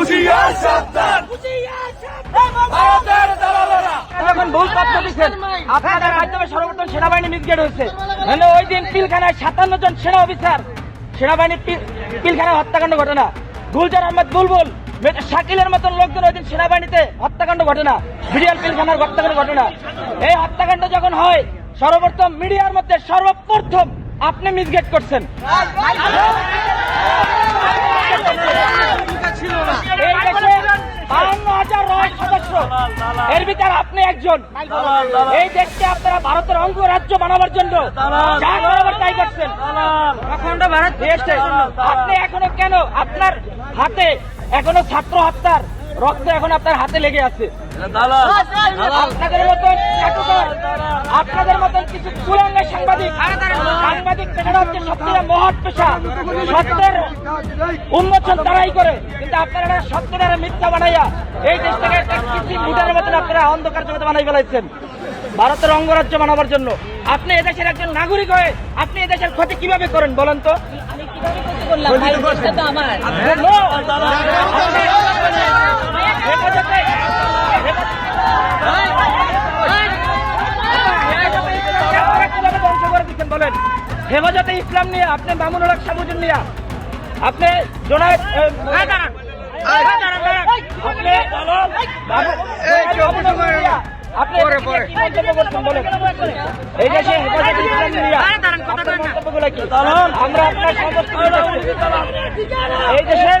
হুঁশিয়ার সাবধান। ভারতের দালালেরা। এখন ভুল তথ্য দিচ্ছেন আপনাদের মাধ্যমে সর্বপ্রথম সেনাবাহিনী মিসগেট হয়েছে। মানে ওই দিন পিলখানায় সাতান্ন জন সেনা অফিসার সেনাবাহিনী পিল- পিলখানায় হত্যাকাণ্ড গুলজার আহমেদ বুলবুল শাকিলের মতন লোকজন ওই দিন সেনাবাহিনীতে হত্যাকাণ্ড বিডিআর পিলখানার হত্যাকাণ্ড ঘটেনা। এই হত্যাকাণ্ড যখন হয় সর্বপ্রথম মিডিয়ার মধ্যে সর্বপ্রথম আপনি মিসগেট করছেন। এর ভিতরে আপনি একজন। এই দেশকে আপনারা ভারতের অঙ্গ রাজ্য বানাবার জন্য যা করাবার তাই করছেন। অখণ্ড ভারত দেশে আপনি এখনও কেন আপনার হাতে এখনও ছাত্র হত্যার রক্ত এখন আপনার হাতে লেগে আছে। আপনাদের মতন আপনাদের মতন কিছু কুলাঙ্গা সাংবাদিক সাংবাদিক পেশাটা হচ্ছে সত্যিকার মহৎ পেশা। সত্যের উন্মোচন তারাই করে। কিন্তু আপনারা সত্যের মিথ্যা বানাইয়া এই দেশটাকে একটা কৃত্রিম ভুটানের মতন আপনারা অন্ধকার জগতে বানাই ফেলাইছেন। ভারতের অঙ্গরাজ্য বানাবার জন্য। আপনি এদেশের একজন নাগরিক হয়ে আপনি এদেশের ক্ষতি কীভাবে করেন বলেন তো? করলাম? ভাই দেশটা তো আমার। বলেন হেফাজতে ইসলাম নিয়ে আপনি মামুনুল হক সাবুজুন নিয়ে আপনি জোনায়েদ আমরা আপনার সমস্ত এই দেশের